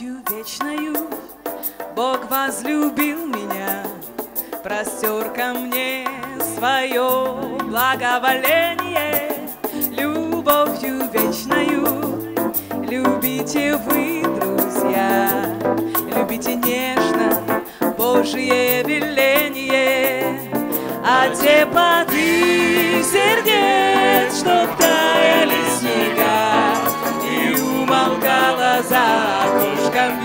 Любовью вечною Бог возлюбил меня, простер ко мне свое благоволение. Любовью вечною любите вы, друзья, любите нежно Божье веление. А теплоты сердец, чтоб таяли умолкала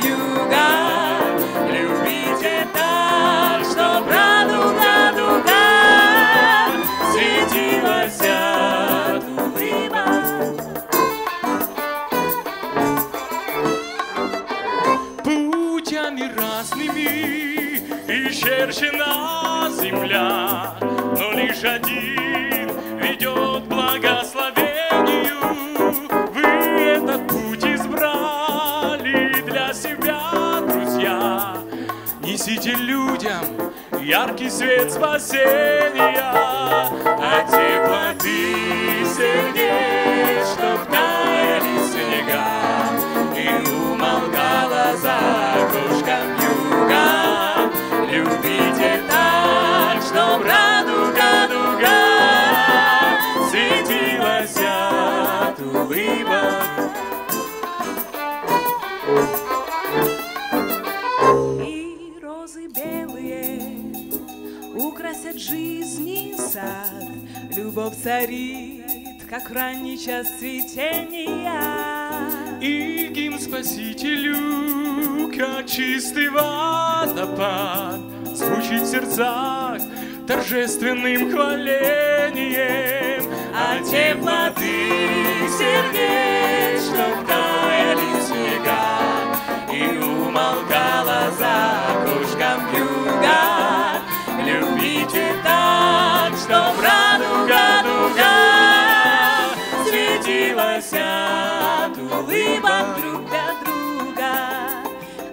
яркий свет спасения, а теплоты сердец, Любовь царит, как в ранний час цветения. И гимн Спасителю, как чистый водопад, Звучит в сердцах торжественным хвалением. А теплоты сердец, чтоб таяли снега, И умолкала за от улыбок друг для друга.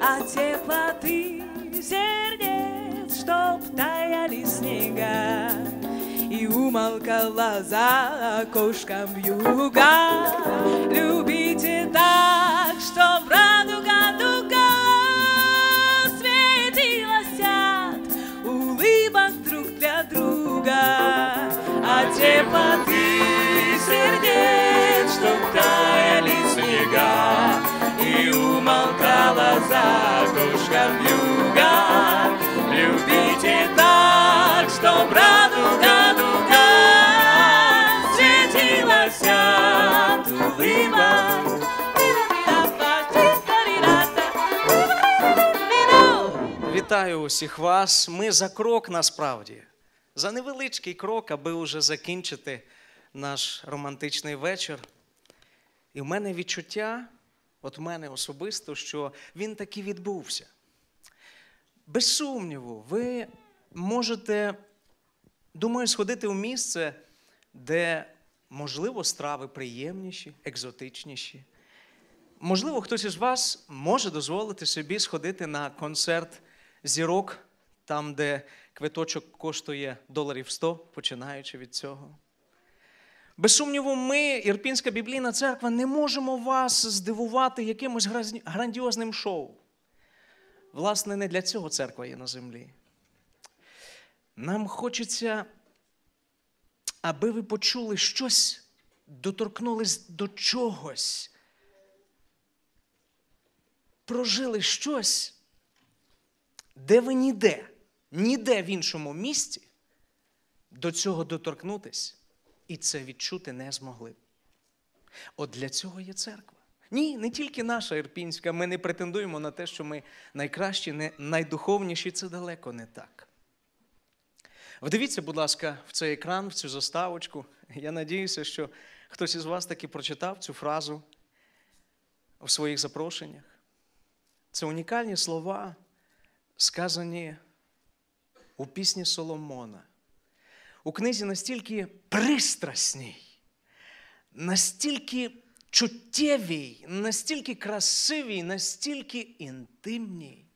А теплоты сердец, чтоб таяли снега, И умолкала за окошком юга. Любите так, чтоб радуга дуга Светилась от улыбок друг для друга. А теплоты за окошком юга. Любите так, чтоб радуга дуга Светилась от улыбок. Вітаю усіх вас. Ми за крок насправді. За невеличкий крок, аби вже закінчити наш романтичний вечір. І в мене відчуття, от мене особисто, що він таки відбувся. Без сумніву, ви можете, думаю, сходити в місце, де, можливо, страви приємніші, екзотичніші. Можливо, хтось із вас може дозволити собі сходити на концерт зірок, там, де квиточок коштує доларів 100, починаючи від цього. Без сумніву, ми, Ірпінська біблійна церква, не можемо вас здивувати якимось грандіозним шоу. Власне, не для цього церква є на землі. Нам хочеться, аби ви почули щось, доторкнулись до чогось, прожили щось, де ви ніде, ніде в іншому місці до цього доторкнутись і це відчути не змогли. От для цього є церква. Ні, не тільки наша ірпінська. Ми не претендуємо на те, що ми найкращі, не найдуховніші. Це далеко не так. Вдивіться, будь ласка, в цей екран, в цю заставочку. Я надіюся, що хтось із вас таки прочитав цю фразу в своїх запрошеннях. Це унікальні слова, сказані у пісні Соломона. У книзі настільки пристрасній, настільки чуттєвій, настільки красивій, настільки інтимній,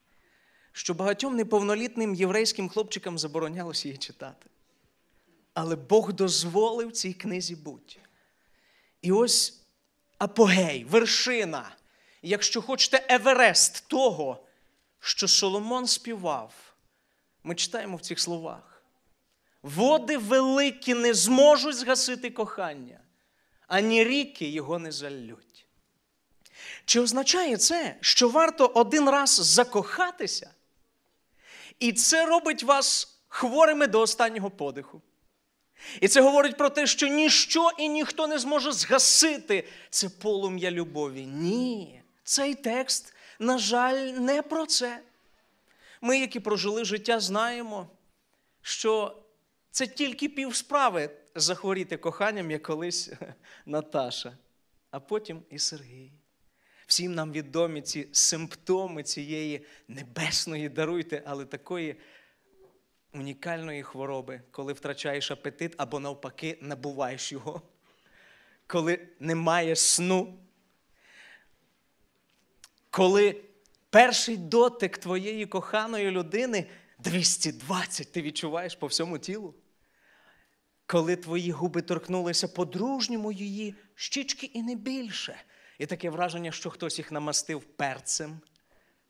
що багатьом неповнолітним єврейським хлопчикам заборонялося її читати. Але Бог дозволив цій книзі бути. І ось апогей, вершина якщо хочете, Еверест того, що Соломон співав, ми читаємо в цих словах. Води великі не зможуть згасити кохання, ані ріки його не залють. Чи означає це, що варто один раз закохатися, і це робить вас хворими до останнього подиху? І це говорить про те, що ніщо і ніхто не зможе згасити це полум'я любові. Ні, цей текст, на жаль, не про це. Ми, які прожили життя, знаємо, що це тільки пів справи захворіти коханням, як колись Наташа, а потім і Сергій. Всім нам відомі ці симптоми цієї небесної даруйте, але такої унікальної хвороби, коли втрачаєш апетит або навпаки набуваєш його, коли немає сну, коли перший дотик твоєї коханої людини 220 ти відчуваєш по всьому тілу. Коли твої губи торкнулися по-дружньому її щічки і не більше. І таке враження, що хтось їх намастив перцем,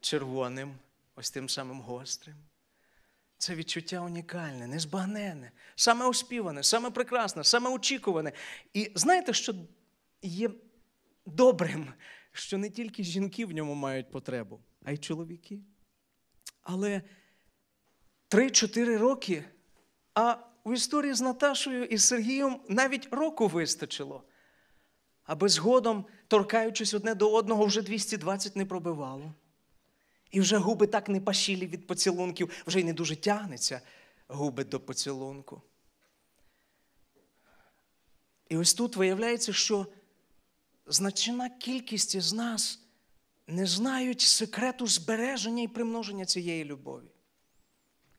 червоним, ось тим самим гострим. Це відчуття унікальне, незбагненне, саме оспіване, саме прекрасне, саме очікуване. І знаєте, що є добрим, що не тільки жінки в ньому мають потребу, а й чоловіки. Але 3-4 роки, а у історії з Наташою і Сергієм навіть року вистачило, аби згодом, торкаючись одне до одного, вже 220 не пробивало. І вже губи так не пашілі від поцілунків, вже й не дуже тягнеться губи до поцілунку. І ось тут виявляється, що значна кількість із нас не знають секрету збереження і примноження цієї любові.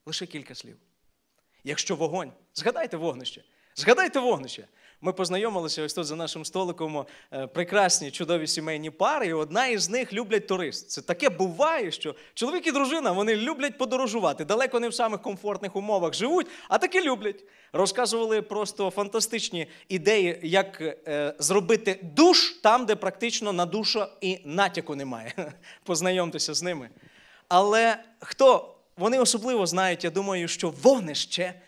Лише кілька слів. Якщо вогонь, згадайте вогнище, згадайте вогнище. Ми познайомилися ось тут за нашим столиком е, прекрасні чудові сімейні пари, і одна із них люблять турист. Це таке буває, що чоловік і дружина вони люблять подорожувати. Далеко не в самих комфортних умовах живуть, а таки люблять. Розказували просто фантастичні ідеї, як е, зробити душ там, де практично на душа і натяку немає. Познайомтеся з ними. Але хто вони особливо знають, я думаю, що вогнище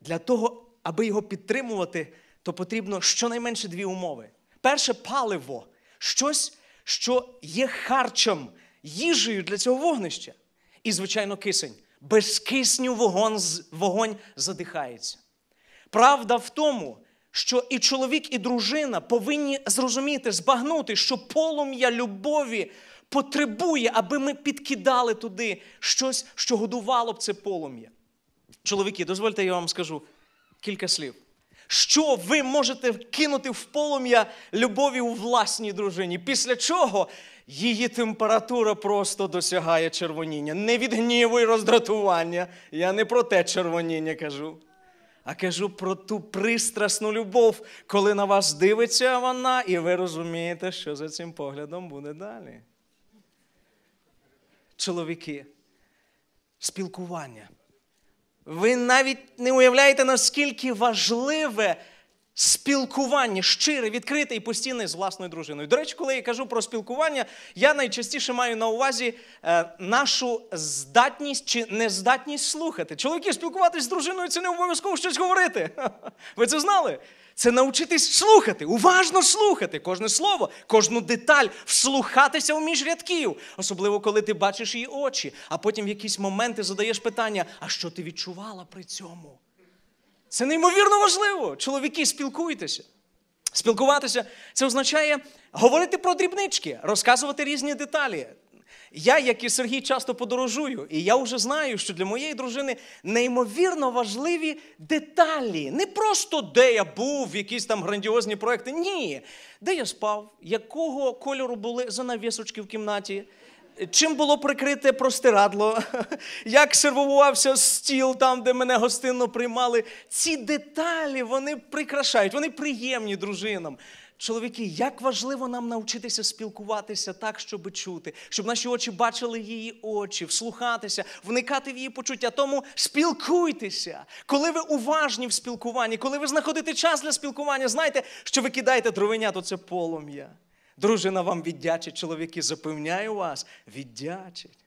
для того, аби його підтримувати то потрібно щонайменше дві умови. Перше паливо, щось, що є харчем, їжею для цього вогнища. І, звичайно, кисень. Без кисню вогонь, вогонь задихається. Правда в тому, що і чоловік, і дружина повинні зрозуміти, збагнути, що полум'я любові потребує, аби ми підкидали туди щось, що годувало б це полум'я. Чоловіки, дозвольте, я вам скажу кілька слів що ви можете кинути в полум'я любові у власній дружині, після чого її температура просто досягає червоніння. Не від гніву і роздратування. Я не про те червоніння кажу. А кажу про ту пристрасну любов, коли на вас дивиться вона, і ви розумієте, що за цим поглядом буде далі. Чоловіки, спілкування. Ви навіть не уявляєте, наскільки важливе спілкування, щире, відкрите і постійне з власною дружиною. До речі, коли я кажу про спілкування, я найчастіше маю на увазі е, нашу здатність чи нездатність слухати. Чоловіки, спілкуватись з дружиною це не обов'язково щось говорити. Ви це знали? Це навчитись слухати, уважно слухати кожне слово, кожну деталь, вслухатися у між рядків, особливо коли ти бачиш її очі, а потім в якісь моменти задаєш питання: а що ти відчувала при цьому? Це неймовірно важливо. Чоловіки, спілкуйтеся. Спілкуватися це означає говорити про дрібнички, розказувати різні деталі. Я, як і Сергій, часто подорожую, і я вже знаю, що для моєї дружини неймовірно важливі деталі. Не просто де я був, якісь там грандіозні проекти. Ні. Де я спав, якого кольору були занавісочки в кімнаті, чим було прикрите простирадло, як сервувався стіл там, де мене гостинно приймали. Ці деталі вони прикрашають, вони приємні дружинам. Чоловіки, як важливо нам навчитися спілкуватися так, щоб чути, щоб наші очі бачили її очі, вслухатися, вникати в її почуття. Тому спілкуйтеся. Коли ви уважні в спілкуванні, коли ви знаходите час для спілкування, знайте, що ви кидаєте дровеня, то це полум'я. Дружина вам віддячить, чоловіки, запевняю вас, віддячить.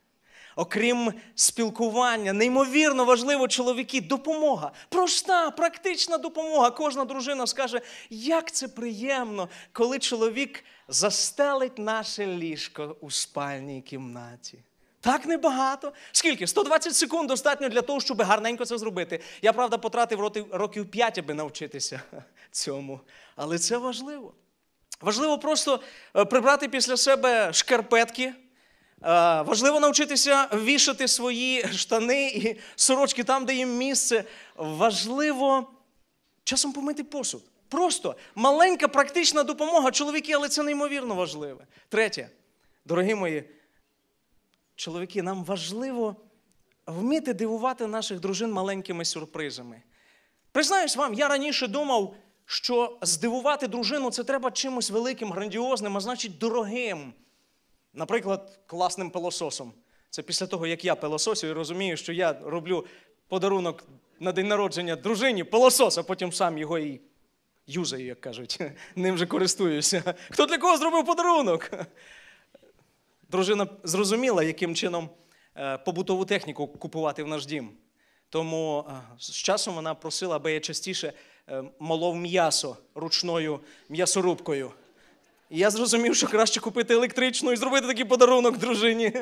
Окрім спілкування, неймовірно важливо чоловіки, допомога. Проста, практична допомога. Кожна дружина скаже, як це приємно, коли чоловік застелить наше ліжко у спальній кімнаті. Так небагато. Скільки? 120 секунд достатньо для того, щоб гарненько це зробити. Я, правда, потратив років 5, аби навчитися цьому. Але це важливо. Важливо просто е, прибрати після себе шкарпетки. Е, Важливо навчитися вішати свої штани і сорочки там, де їм місце. Важливо часом помити посуд. Просто маленька практична допомога, чоловіки, але це неймовірно важливе. Третє, дорогі мої, чоловіки, нам важливо вміти дивувати наших дружин маленькими сюрпризами. Признаюсь вам, я раніше думав, що здивувати дружину це треба чимось великим, грандіозним, а значить дорогим. Наприклад, класним пилососом. Це після того, як я пилососю і розумію, що я роблю подарунок на день народження дружині пилосос, а потім сам його і юзаю, як кажуть. Ним же користуюся. Хто для кого зробив подарунок? Дружина зрозуміла, яким чином е, побутову техніку купувати в наш дім. Тому е, з часом вона просила, аби я частіше е, молов м'ясо ручною м'ясорубкою. І я зрозумів, що краще купити електричну і зробити такий подарунок дружині.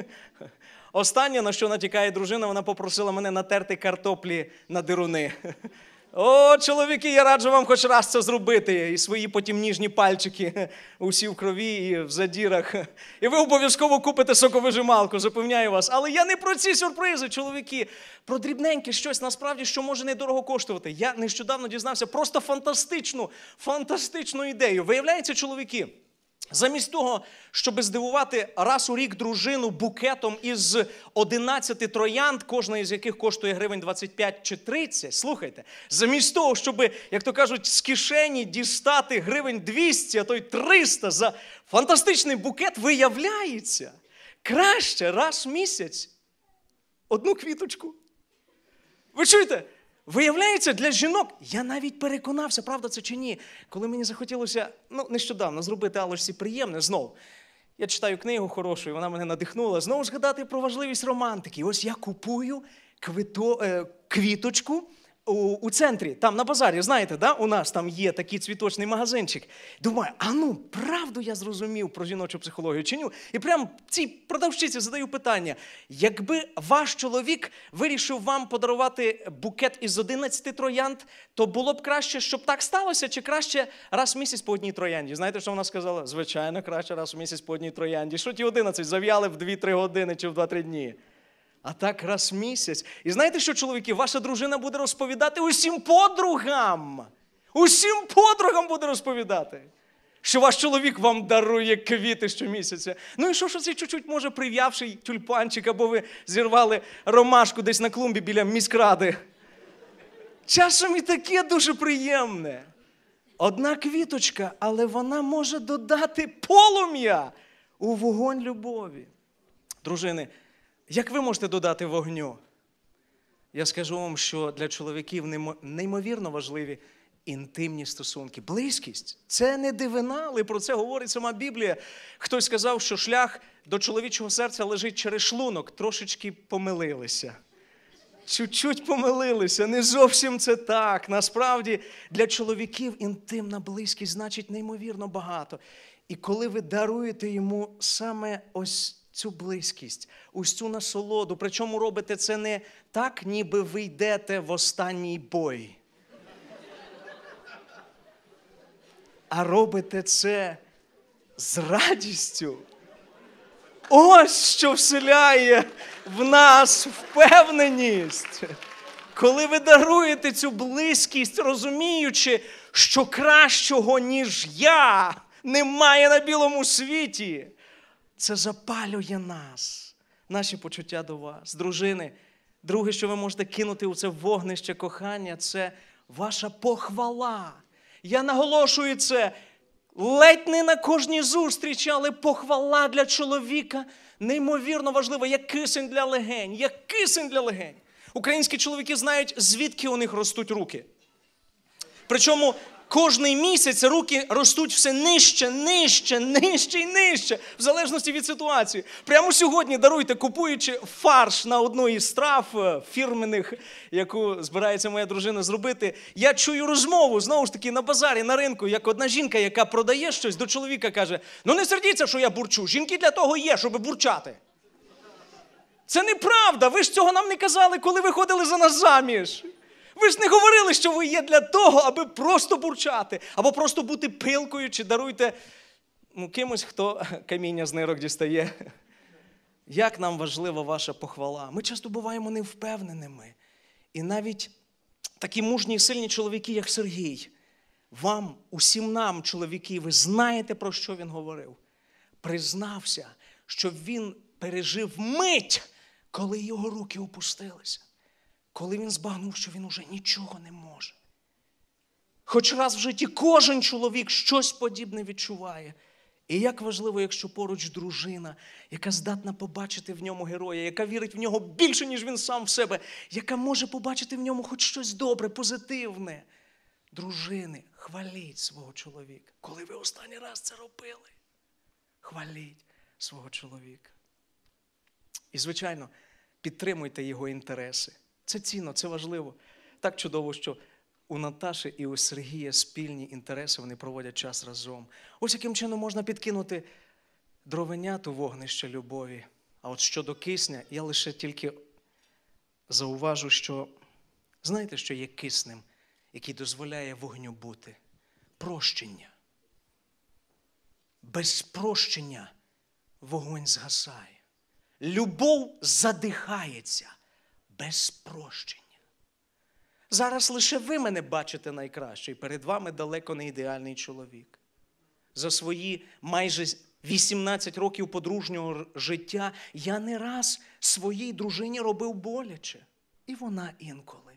Останнє, на що натякає дружина, вона попросила мене натерти картоплі на дируни. О, чоловіки, я раджу вам хоч раз це зробити. І свої потім ніжні пальчики усі в крові і в задірах. І ви обов'язково купите соковижималку, запевняю вас. Але я не про ці сюрпризи, чоловіки. Про дрібненьке щось насправді, що може недорого коштувати. Я нещодавно дізнався просто фантастичну, фантастичну ідею. Виявляється, чоловіки. Замість того, щоб здивувати раз у рік дружину букетом із 11 троянд, кожна із яких коштує гривень 25 чи 30, слухайте, замість того, щоб, як то кажуть, з кишені дістати гривень 200, а то й 300 за фантастичний букет, виявляється, краще раз в місяць одну квіточку. Ви чуєте? Виявляється, для жінок, я навіть переконався, правда це чи ні, коли мені захотілося ну, нещодавно зробити Алочці приємне знову. Я читаю книгу хорошу, і вона мене надихнула. Знову згадати про важливість романтики. Ось я купую квито, е, квіточку у, у центрі, там на базарі, знаєте, да? у нас там є такий цвіточний магазинчик. Думаю, а ну, правду я зрозумів про жіночу психологію чи ні? І прям цій продавщиці задаю питання: якби ваш чоловік вирішив вам подарувати букет із 11 троянд, то було б краще, щоб так сталося, чи краще раз в місяць по одній троянді? Знаєте, що вона сказала? Звичайно, краще раз в місяць по одній троянді. Що ті 11 зав'яли в 2-3 години чи в 2-3 дні. А так раз в місяць. І знаєте що, чоловіки, ваша дружина буде розповідати усім подругам. Усім подругам буде розповідати. Що ваш чоловік вам дарує квіти щомісяця. Ну і що ж це чуть-чуть може прив'явший тюльпанчик, або ви зірвали ромашку десь на клумбі біля міськради. Часом і таке дуже приємне. Одна квіточка, але вона може додати полум'я у вогонь любові. Дружини, як ви можете додати вогню? Я скажу вам, що для чоловіків неймовірно важливі інтимні стосунки. Близькість це не дивина, але про це говорить сама Біблія. Хтось сказав, що шлях до чоловічого серця лежить через шлунок, трошечки помилилися. Чуть-чуть помилилися, не зовсім це так. Насправді для чоловіків інтимна близькість значить неймовірно багато. І коли ви даруєте йому саме ось цю близькість, ось цю насолоду, причому робите це не так, ніби ви йдете в останній бой. А робите це з радістю. Ось що вселяє в нас впевненість. Коли ви даруєте цю близькість, розуміючи, що кращого, ніж я, немає на білому світі, це запалює нас, наші почуття до вас, дружини. Друге, що ви можете кинути у це вогнище кохання, це ваша похвала. Я наголошую це ледь не на кожній зустрічі, але похвала для чоловіка неймовірно важлива, як кисень для легень, як кисень для легень. Українські чоловіки знають, звідки у них ростуть руки. Причому Кожний місяць руки ростуть все нижче, нижче, нижче і нижче, в залежності від ситуації. Прямо сьогодні даруйте, купуючи фарш на одну із страв е, фірменних, яку збирається моя дружина зробити. Я чую розмову знову ж таки на базарі, на ринку, як одна жінка, яка продає щось, до чоловіка каже: Ну не сердіться, що я бурчу. Жінки для того є, щоб бурчати. Це неправда. Ви ж цього нам не казали, коли виходили за нас заміж. Ви ж не говорили, що ви є для того, аби просто бурчати, або просто бути пилкою, чи даруйте ну, кимось, хто каміння з нирок дістає. Як нам важлива ваша похвала? Ми часто буваємо невпевненими. І навіть такі мужні і сильні чоловіки, як Сергій, вам, усім нам, чоловіки, ви знаєте, про що він говорив. Признався, що він пережив мить, коли його руки опустилися коли він збагнув, що він уже нічого не може. Хоч раз в житті кожен чоловік щось подібне відчуває. І як важливо, якщо поруч дружина, яка здатна побачити в ньому героя, яка вірить в нього більше, ніж він сам в себе, яка може побачити в ньому хоч щось добре, позитивне. Дружини, хваліть свого чоловіка. Коли ви останній раз це робили, хваліть свого чоловіка. І, звичайно, підтримуйте його інтереси. Це цінно, це важливо. Так чудово, що у Наташі і у Сергія спільні інтереси, вони проводять час разом. Ось яким чином можна підкинути дровеняту вогнище любові. А от щодо кисня, я лише тільки зауважу, що знаєте, що є киснем, який дозволяє вогню бути? Прощення. Без прощення вогонь згасає. Любов задихається без прощення. Зараз лише ви мене бачите найкраще, і перед вами далеко не ідеальний чоловік. За свої майже 18 років подружнього життя я не раз своїй дружині робив боляче. І вона інколи.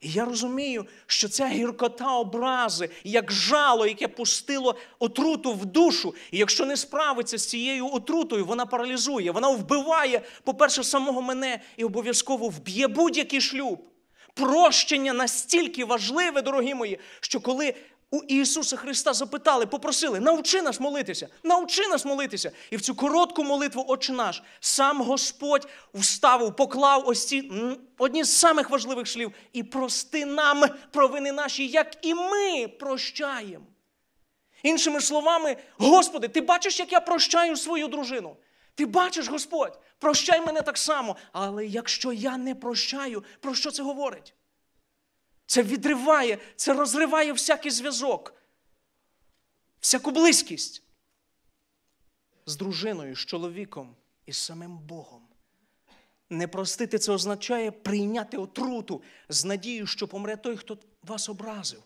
І я розумію, що ця гіркота образи, як жало, яке пустило отруту в душу, і якщо не справиться з цією отрутою, вона паралізує, вона вбиває, по-перше, самого мене і обов'язково вб'є будь-який шлюб. Прощення настільки важливе, дорогі мої, що коли у Ісуса Христа запитали, попросили, навчи нас молитися, навчи нас молитися. І в цю коротку молитву, Отче наш, сам Господь вставив, поклав ось ці одні з самих важливих слів. І прости нам провини наші, як і ми прощаємо. Іншими словами, Господи, ти бачиш, як я прощаю свою дружину. Ти бачиш, Господь, прощай мене так само. Але якщо я не прощаю, про що це говорить? Це відриває, це розриває всякий зв'язок, всяку близькість з дружиною, з чоловіком і з самим Богом. Не простити це означає прийняти отруту з надією, що помре той, хто вас образив.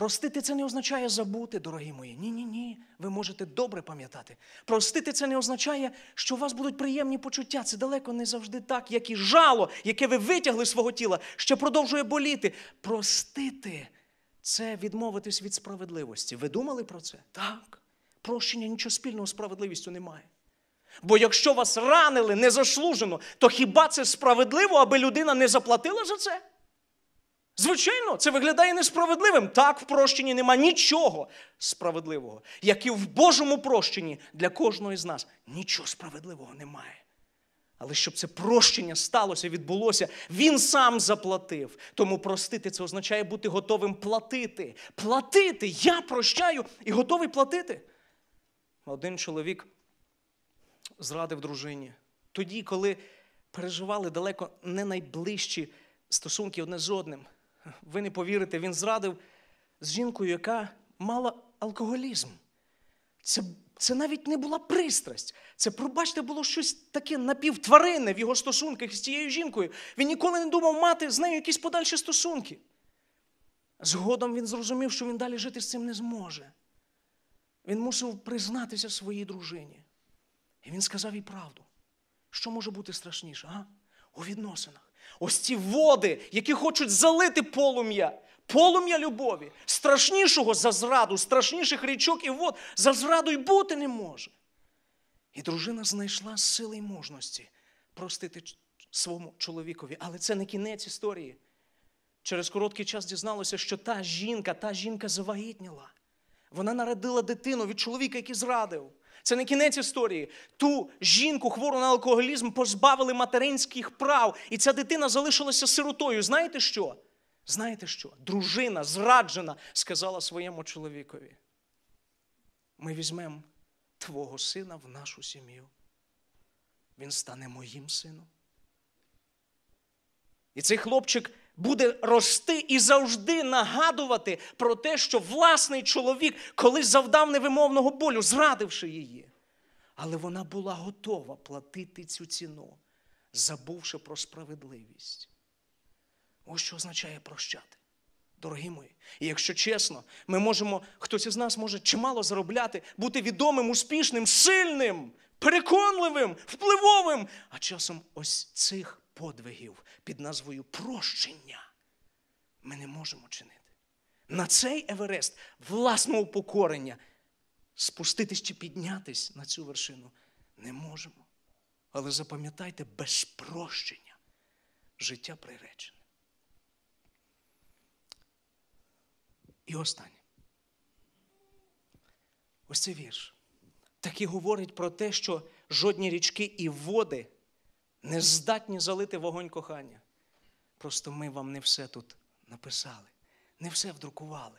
Простити це не означає забути, дорогі мої. Ні-ні ні. Ви можете добре пам'ятати. Простити це не означає, що у вас будуть приємні почуття. Це далеко не завжди так, як і жало, яке ви витягли з свого тіла, ще продовжує боліти. Простити це відмовитись від справедливості. Ви думали про це? Так. Прощення нічого спільного з справедливістю немає. Бо якщо вас ранили незаслужено, то хіба це справедливо, аби людина не заплатила за це? Звичайно, це виглядає несправедливим. Так, в прощенні нема нічого справедливого. Як і в Божому прощенні для кожного з нас нічого справедливого немає. Але щоб це прощення сталося, відбулося, він сам заплатив. Тому простити це означає бути готовим платити. Платити. Я прощаю і готовий платити. Один чоловік зрадив дружині. Тоді, коли переживали далеко не найближчі стосунки одне з одним ви не повірите, він зрадив з жінкою, яка мала алкоголізм. Це це навіть не була пристрасть. Це, пробачте, було щось таке напівтваринне в його стосунках з цією жінкою. Він ніколи не думав мати з нею якісь подальші стосунки. Згодом він зрозумів, що він далі жити з цим не зможе. Він мусив признатися своїй дружині. І він сказав їй правду. Що може бути страшніше? а? У відносинах. Ось ці води, які хочуть залити полум'я, полум'я любові, страшнішого за зраду, страшніших річок і вод за зраду й бути не може. І дружина знайшла сили й мужності простити своєму чоловікові. Але це не кінець історії. через короткий час дізналося, що та жінка, та жінка завагітніла. Вона народила дитину від чоловіка, який зрадив. Це не кінець історії. Ту жінку, хвору на алкоголізм, позбавили материнських прав, і ця дитина залишилася сиротою. Знаєте що? Знаєте що? Дружина зраджена сказала своєму чоловікові: ми візьмемо твого сина в нашу сім'ю. Він стане моїм сином. І цей хлопчик буде рости і завжди нагадувати про те, що власний чоловік колись завдав невимовного болю, зрадивши її. Але вона була готова платити цю ціну, забувши про справедливість. Ось що означає прощати. Дорогі мої, і якщо чесно, ми можемо, хтось із нас може чимало заробляти, бути відомим, успішним, сильним, переконливим, впливовим. А часом ось цих подвигів під назвою прощення ми не можемо чинити. На цей Еверест власного покорення спуститись чи піднятись на цю вершину не можемо. Але запам'ятайте, без прощення життя приречене. І останнє. Ось цей вірш. Так і говорить про те, що жодні річки і води не здатні залити вогонь кохання. Просто ми вам не все тут написали, не все вдрукували.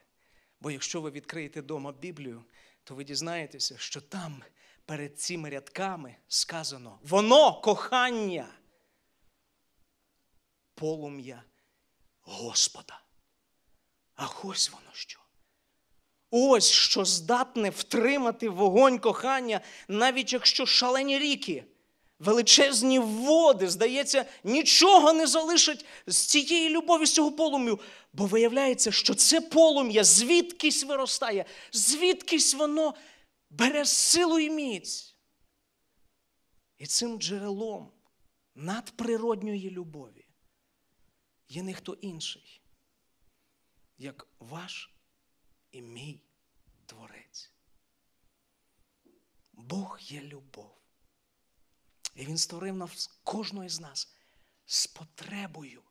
Бо якщо ви відкриєте вдома Біблію, то ви дізнаєтеся, що там перед цими рядками сказано воно кохання, полум'я Господа. А ось воно що. Ось що здатне втримати вогонь кохання, навіть якщо шалені ріки, величезні води, здається, нічого не залишать з цієї любові, з цього полум'ю. Бо виявляється, що це полум'я звідкись виростає, звідкись воно бере силу і міць. І цим джерелом надприродньої любові є не хто інший, як ваш і мій Творець. Бог є любов. І Він створив нас кожного з нас з потребою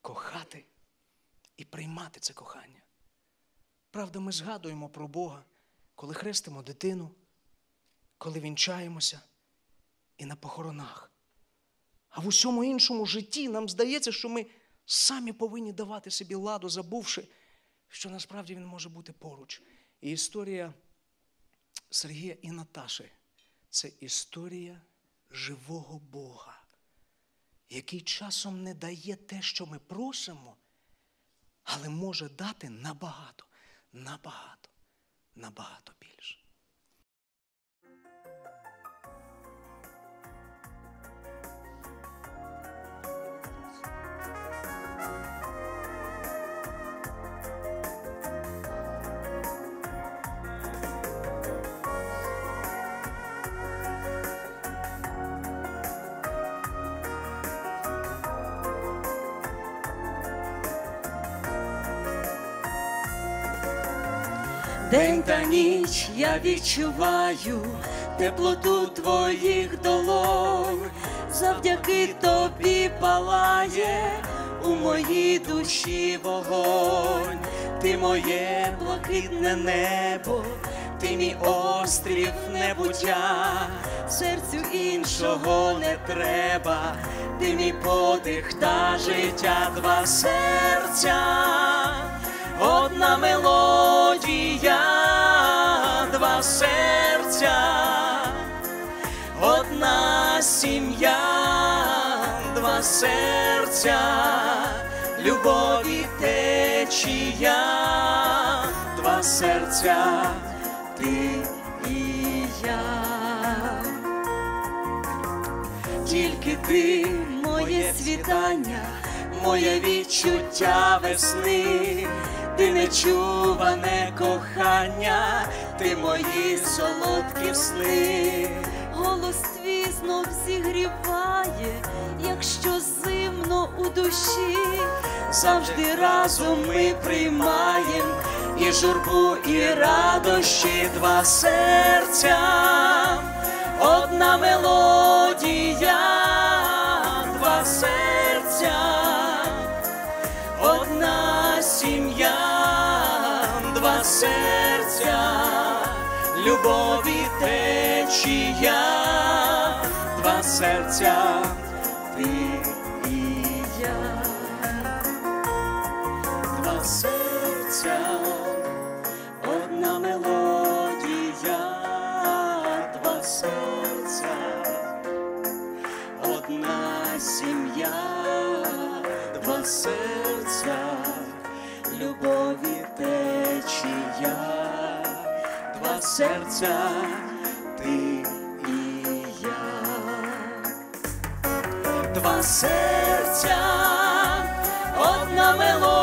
кохати і приймати це кохання. Правда, ми згадуємо про Бога, коли хрестимо дитину, коли вінчаємося і на похоронах. А в усьому іншому житті нам здається, що ми самі повинні давати собі ладу, забувши, що насправді він може бути поруч. І історія Сергія і Наташі це історія живого Бога, який часом не дає те, що ми просимо, але може дати набагато, набагато, набагато більше. День та ніч я відчуваю теплоту твоїх долонь, завдяки тобі палає у моїй душі вогонь, ти моє блакитне небо, ти мій острів небуття, серцю іншого не треба, ти мій подих та життя, два серця одна мелодія, два серця, одна сім'я, два серця, любові течія, два серця, ти і я. Тільки ти моє світання, моє відчуття весни, ти нечуване кохання, ти мої солодкі сни. Голос твій знов зігріває, якщо зимно у душі, Завжди разом ми приймаєм і журбу, і радощі, два серця, одна мелодія, любові течія, два серця, ти і я, два серця, одна мелодія, два серця, одна сім'я, два серця, любові течія, серця, ти і я, два серця, одна мелодія,